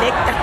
เล็กจัง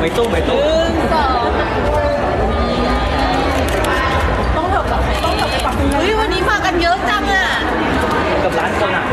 ไม่ตุ้ไม่ตุ้สองต้องเถอะต้องเถอะไปปับเฮ้ยวันนี้มากันเยอะจังอะ กับร้านคนอะ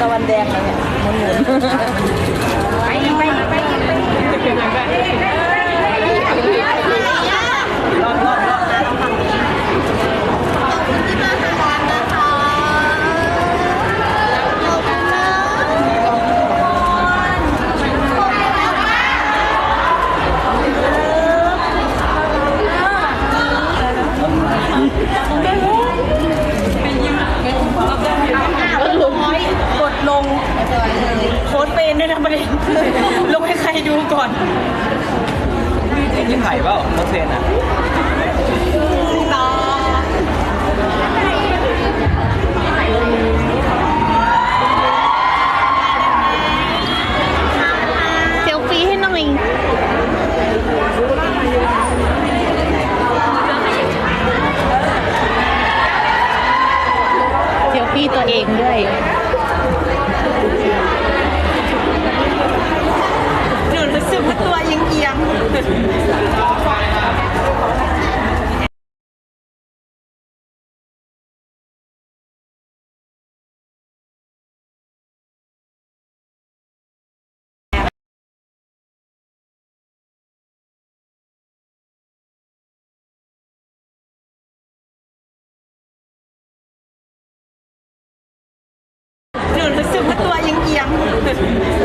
ตะวันแดงเลยเนี่ยหมุนๆ ไปไปไปไป ลงให้ใครดูก่อน ยิ่งไหวเปล่าโมเสนอะเซลฟี่ให้น่อย เซลฟี่ตัวเองด้วย หนูรู้สึกว่าตัวเอียงๆ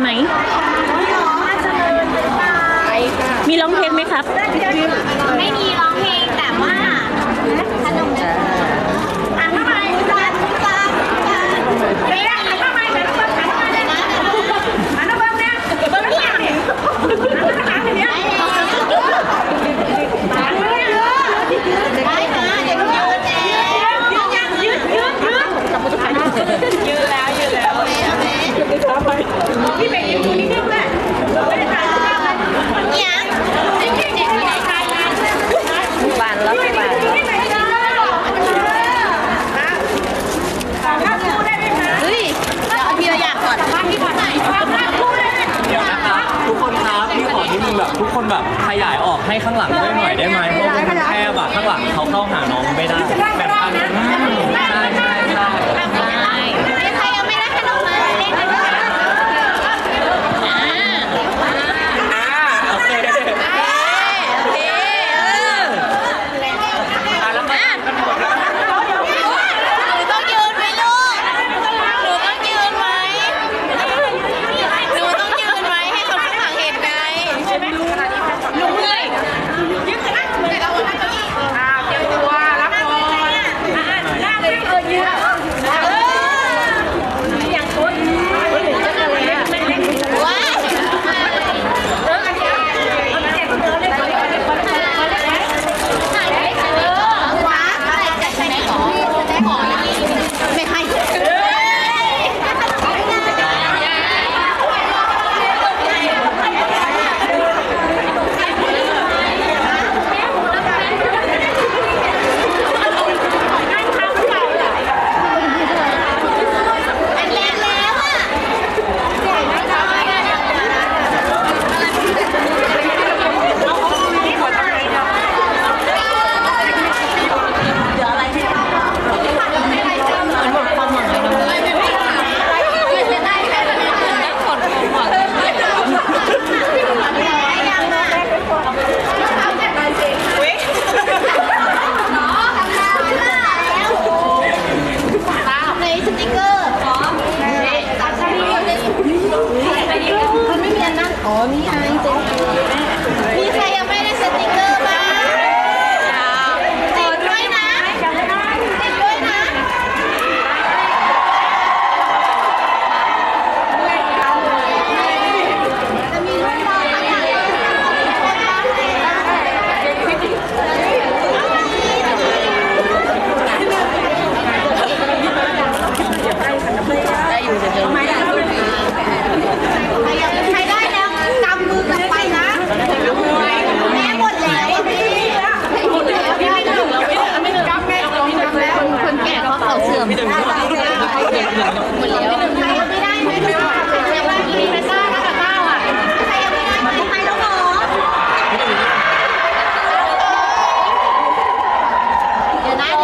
ไหม มีร้องเพลงไหมครับ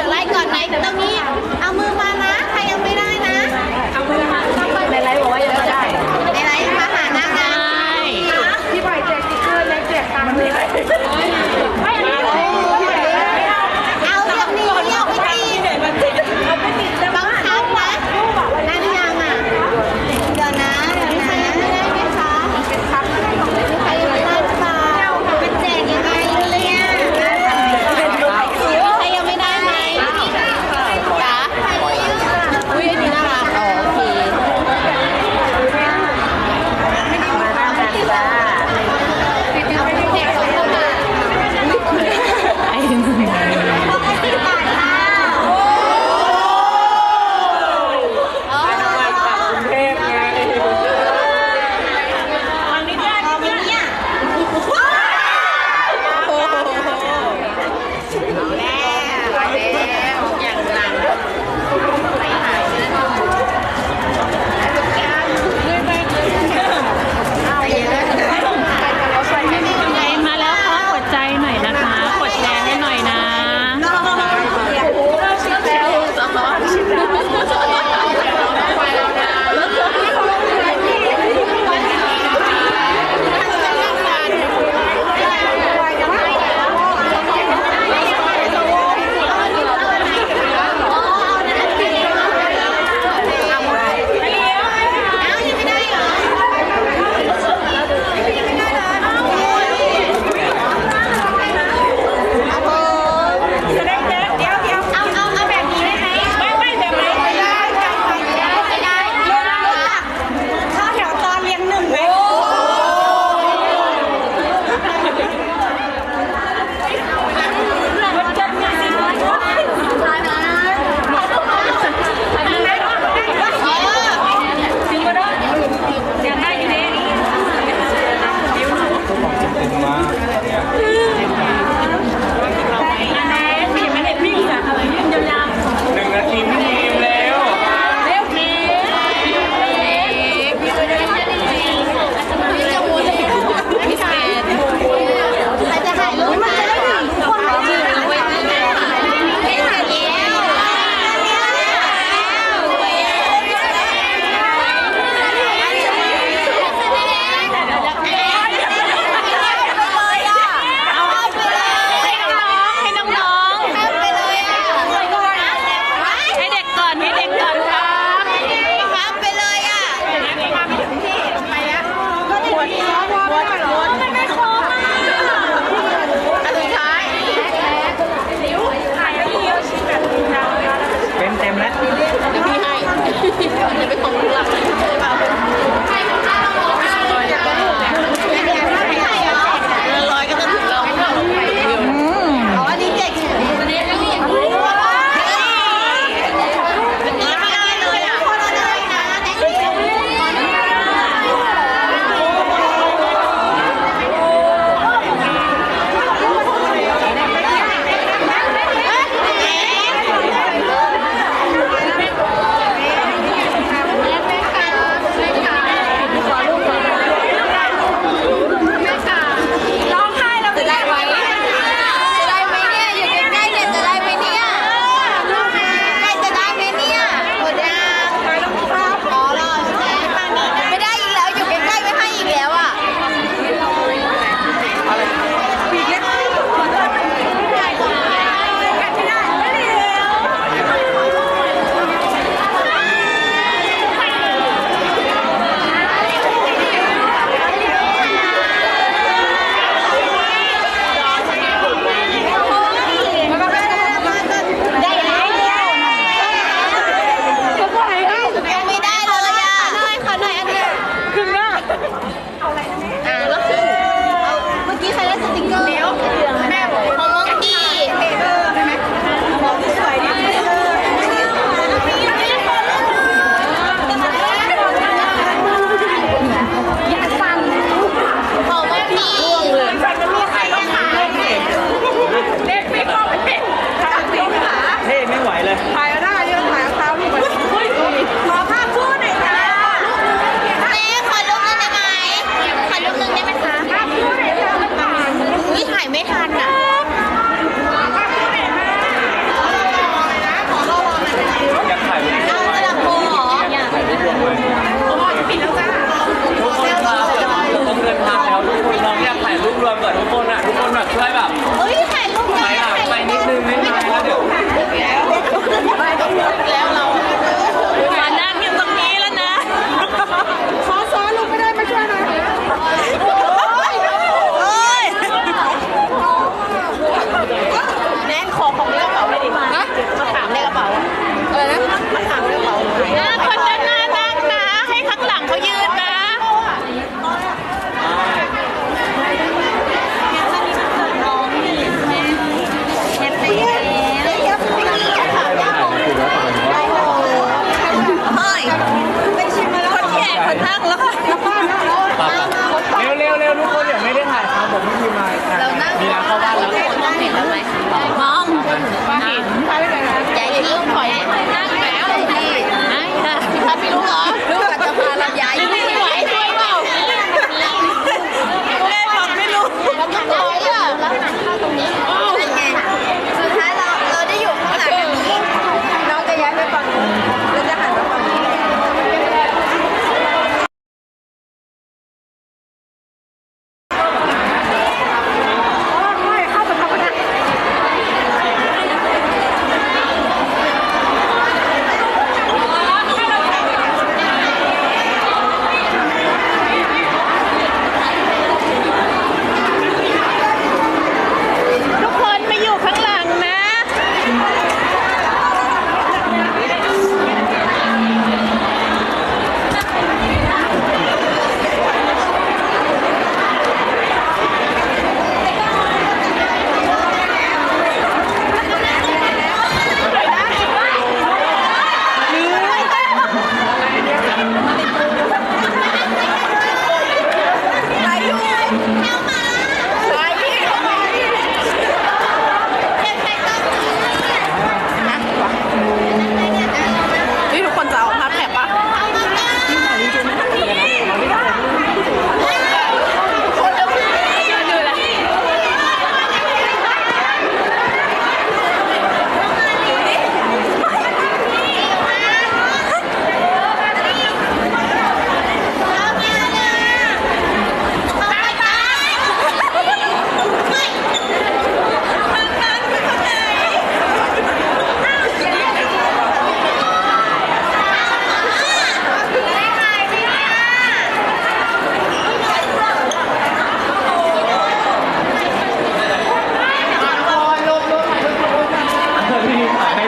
ไลค์กดไลค์ตรงนี้ 我我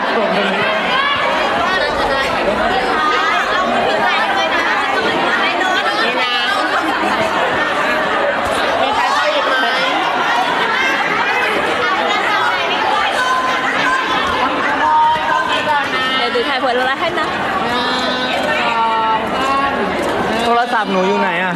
ฟ์สดเลยดูถ่ายผลอะไรให้นะโทรศัพท์หนูอยู่ไหนอะ